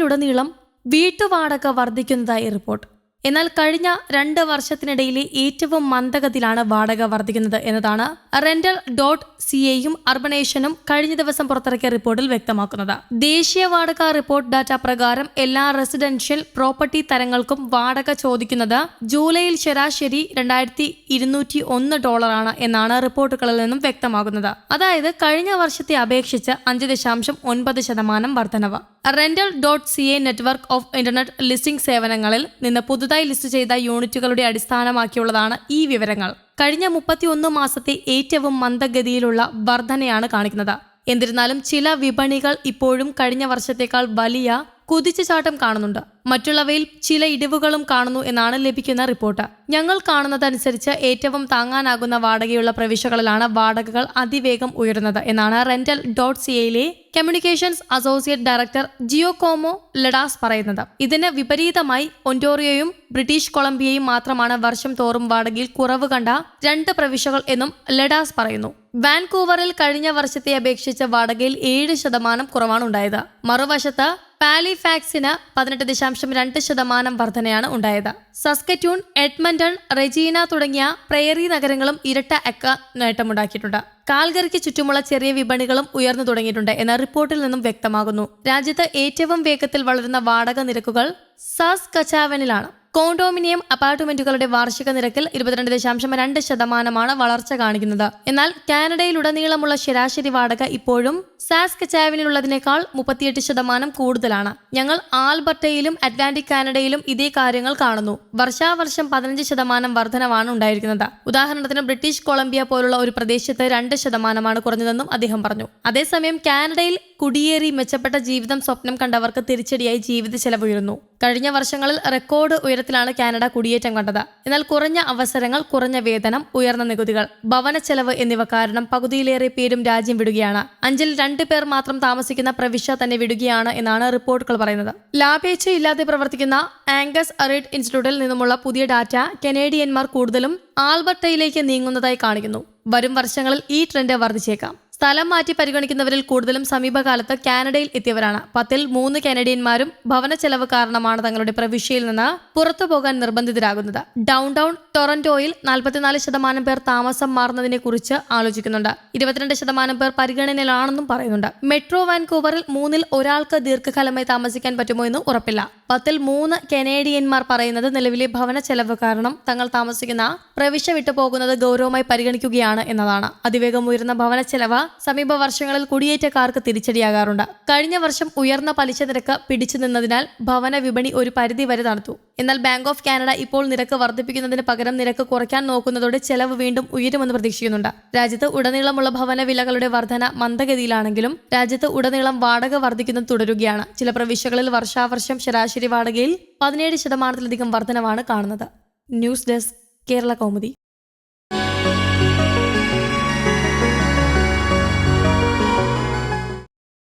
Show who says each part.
Speaker 1: കാനഡയിലുടനീളം വീട്ടുവാടക വർദ്ധിക്കുന്നതായി റിപ്പോർട്ട്. എന്നാൽ കഴിഞ്ഞ രണ്ട് വർഷത്തിനിടയിലെ ഏറ്റവും മന്ദഗതിയിലാണ് വാടക വർദ്ധിക്കുന്നത് എന്നതാണ് റെന്റൽ ഡോട്ട് സി എയും അർബനേഷനും കഴിഞ്ഞ ദിവസം പുറത്തിറക്കിയ റിപ്പോർട്ടിൽ വ്യക്തമാക്കുന്നത്. ദേശീയ വാടക റിപ്പോർട്ട് ഡാറ്റ പ്രകാരം എല്ലാ റെസിഡൻഷ്യൽ പ്രോപ്പർട്ടി തരങ്ങൾക്കും വാടക ചോദിക്കുന്നത് ജൂലൈയിൽ ശരാശരി രണ്ടായിരത്തി ഇരുന്നൂറ്റി ഒന്ന് ഡോളറാണ് എന്നാണ് റിപ്പോർട്ടുകളിൽ നിന്നും വ്യക്തമാകുന്നത്. അതായത് കഴിഞ്ഞ വർഷത്തെ അപേക്ഷിച്ച് അഞ്ച് ദശാംശം ഒൻപത് ശതമാനം വർധനവ്. Rental dot C A network of internet listing സേവനങ്ങളിൽ നിന്ന് പുതുതായി ലിസ്റ്റ് ചെയ്ത യൂണിറ്റുകളുടെ അടിസ്ഥാനമാക്കിയുള്ളതാണ് ഈ വിവരങ്ങൾ. കഴിഞ്ഞ മുപ്പത്തിയൊന്ന് മാസത്തെ ഏറ്റവും മന്ദഗതിയിലുള്ള വർധനയാണ് കാണിക്കുന്നത്. എന്നിരുന്നാലും ചില വിപണികൾ ഇപ്പോഴും കഴിഞ്ഞ വർഷത്തേക്കാൾ വലിയ കുതിച്ചുചാട്ടം കാണുന്നുണ്ട്. മറ്റുള്ളവയിൽ ചില ഇടിവുകളും കാണുന്നു എന്നാണ് ലഭിക്കുന്ന റിപ്പോർട്ട്. ഞങ്ങൾ കാണുന്നതനുസരിച്ച് ഏറ്റവും താങ്ങാനാകുന്ന വാടകയുള്ള പ്രവിശ്യകളിലാണ് വാടകകൾ അതിവേഗം ഉയരുന്നത് എന്നാണ് rental dot സിയയിലെ communications associate director Giacomo Ladas പറയുന്നത്. ഇതിന് വിപരീതമായി ഒന്റോറിയയും ബ്രിട്ടീഷ് കൊളംബിയയും മാത്രമാണ് വർഷം തോറും വാടകയിൽ കുറവ് കണ്ട രണ്ട് പ്രവിശ്യകൾ എന്നും ലഡാസ് പറയുന്നു. വാൻകൂവറിൽ കഴിഞ്ഞ വർഷത്തെ അപേക്ഷിച്ച് വാടകയിൽ ഏഴ് ശതമാനം കുറവാണ് ഉണ്ടായത്. മറുവശത്ത് പാലിഫാക്സിന് പതിനെട്ട് ദശാംശം രണ്ട് ശതമാനം വർധനയാണ് ഉണ്ടായത്. സസ്കറ്റ്യൂൺ എഡ്മണ്ടൺ റെജീന തുടങ്ങിയ പ്രേറി നഗരങ്ങളും ഇരട്ട അക്ക നേട്ടമുണ്ടാക്കിയിട്ടുണ്ട്. കാൽഗറിക്ക് ചുറ്റുമുള്ള ചെറിയ വിപണികളും ഉയർന്നു തുടങ്ങിയിട്ടുണ്ട് എന്ന റിപ്പോർട്ടിൽ നിന്നും വ്യക്തമാകുന്നു. രാജ്യത്ത് ഏറ്റവും വേഗത്തിൽ വളരുന്ന വാടക നിരക്കുകൾ സസ് കച്ചാവനിലാണ്. കോണ്ടോമിനിയം അപ്പാർട്ട്മെന്റുകളുടെ വാർഷിക നിരക്കിൽ ഇരുപത്തിരണ്ട് ദശാംശം രണ്ട് ശതമാനമാണ് വളർച്ച കാണിക്കുന്നത്. എന്നാൽ കാനഡയിലുടനീളമുള്ള ശരാശരി വാടക ഇപ്പോഴും സാസ്ക് ചാവിനിലുള്ളതിനേക്കാൾ മുപ്പത്തിയെട്ട് ശതമാനം കൂടുതലാണ്. ഞങ്ങൾ ആൽബർട്ടയിലും അറ്റ്ലാന്റിക് കാനഡയിലും ഇതേ കാര്യങ്ങൾ കാണുന്നു. വർഷാവർഷം പതിനഞ്ച് ശതമാനം വർധനവാണ് ഉണ്ടായിരിക്കുന്നത്. ഉദാഹരണത്തിന് ബ്രിട്ടീഷ് കൊളംബിയ പോലുള്ള ഒരു പ്രദേശത്ത് രണ്ട് ശതമാനമാണ് കുറഞ്ഞതെന്നും അദ്ദേഹം പറഞ്ഞു. അതേസമയം കാനഡയിൽ കുടിയേറി മെച്ചപ്പെട്ട ജീവിതം സ്വപ്നം കണ്ടവർക്ക് തിരിച്ചടിയായി ജീവിത ചെലവുയരുന്നു കഴിഞ്ഞ വർഷങ്ങളിൽ റെക്കോർഡ് ഉയരത്തിലാണ് കാനഡ കുടിയേറ്റം കണ്ടത്. എന്നാൽ കുറഞ്ഞ അവസരങ്ങൾ കുറഞ്ഞ വേതനം ഉയർന്ന നികുതികൾ ഭവന ചെലവ് എന്നിവ കാരണം പകുതിയിലേറെ പേരും രാജ്യം വിടുകയാണ്. അഞ്ചിൽ രണ്ടു പേർ മാത്രം താമസിക്കുന്ന പ്രവിശ്യ തന്നെ വിടുകയാണ് എന്നാണ് റിപ്പോർട്ടുകൾ പറയുന്നത്. ലാഭേച്ഛയില്ലാതെ പ്രവർത്തിക്കുന്ന ആംഗസ് അറേഡ് ഇൻസ്റ്റിറ്റ്യൂട്ടിൽ നിന്നുമുള്ള പുതിയ ഡാറ്റ കനേഡിയന്മാർ കൂടുതലും ആൽബർട്ടയിലേക്ക് നീങ്ങുന്നതായി കാണിക്കുന്നു. വരും വർഷങ്ങളിൽ ഈ ട്രെൻഡ് വർദ്ധിച്ചേക്കാം. സ്ഥലം മാറ്റി പരിഗണിക്കുന്നവരിൽ കൂടുതലും സമീപകാലത്ത് കാനഡയിൽ എത്തിയവരാണ്. പത്തിൽ മൂന്ന് കാനഡിയന്മാരും ഭവന ചെലവ് കാരണമാണ് തങ്ങളുടെ പ്രവിശ്യയിൽ നിന്ന് പുറത്തു പോകാൻ നിർബന്ധിതരാകുന്നത്. ഡൗൺ ടൗൺ ടൊറന്റോയിൽ നാൽപ്പത്തിനാല് ശതമാനം പേർ താമസം മാറുന്നതിനെ കുറിച്ച് ആലോചിക്കുന്നുണ്ട്. ഇരുപത്തിരണ്ട് ശതമാനം പേർ പരിഗണനയിലാണെന്നും പറയുന്നുണ്ട്. മെട്രോ വാൻകൂവറിൽ മൂന്നിൽ ഒരാൾക്ക് ദീർഘകാലമായി താമസിക്കാൻ പറ്റുമോ എന്ന് ഉറപ്പില്ല. പത്തിൽ മൂന്ന് കനേഡിയന്മാർ പറയുന്നത് നിലവിലെ ഭവന ചെലവ് കാരണം തങ്ങൾ താമസിക്കുന്ന പ്രവിശ്യ വിട്ടുപോകുന്നത് ഗൗരവമായി പരിഗണിക്കുകയാണ് എന്നതാണ്. അതിവേഗം ഉയരുന്ന ഭവന ചെലവ് സമീപ വർഷങ്ങളിൽ കുടിയേറ്റക്കാർക്ക് തിരിച്ചടിയാകാറുണ്ട്. കഴിഞ്ഞ വർഷം ഉയർന്ന പലിശ നിരക്ക് പിടിച്ചു നിന്നതിനാൽ ഭവന വിപണി ഒരു പരിധി വരെ നടത്തു എന്നാൽ ബാങ്ക് ഓഫ് കാനഡ ഇപ്പോൾ നിരക്ക് വർദ്ധിപ്പിക്കുന്നതിന് പകരം നിരക്ക് കുറയ്ക്കാൻ നോക്കുന്നതോടെ ചെലവ് വീണ്ടും ഉയരുമെന്ന് പ്രതീക്ഷിക്കുന്നുണ്ട്. രാജ്യത്ത് ഉടനീളമുള്ള ഭവന വിലകളുടെ വർധന മന്ദഗതിയിലാണെങ്കിലും രാജ്യത്ത് ഉടനീളം വാടക വർദ്ധിക്കുന്നത് തുടരുകയാണ്. ചില പ്രവിശ്യകളിൽ വർഷാവർഷം ശരാശരി വാടകയിൽ പതിനേഴ് ശതമാനത്തിലധികം വർധനവാണ് കാണുന്നത്. News desk Kerala Kaumudi.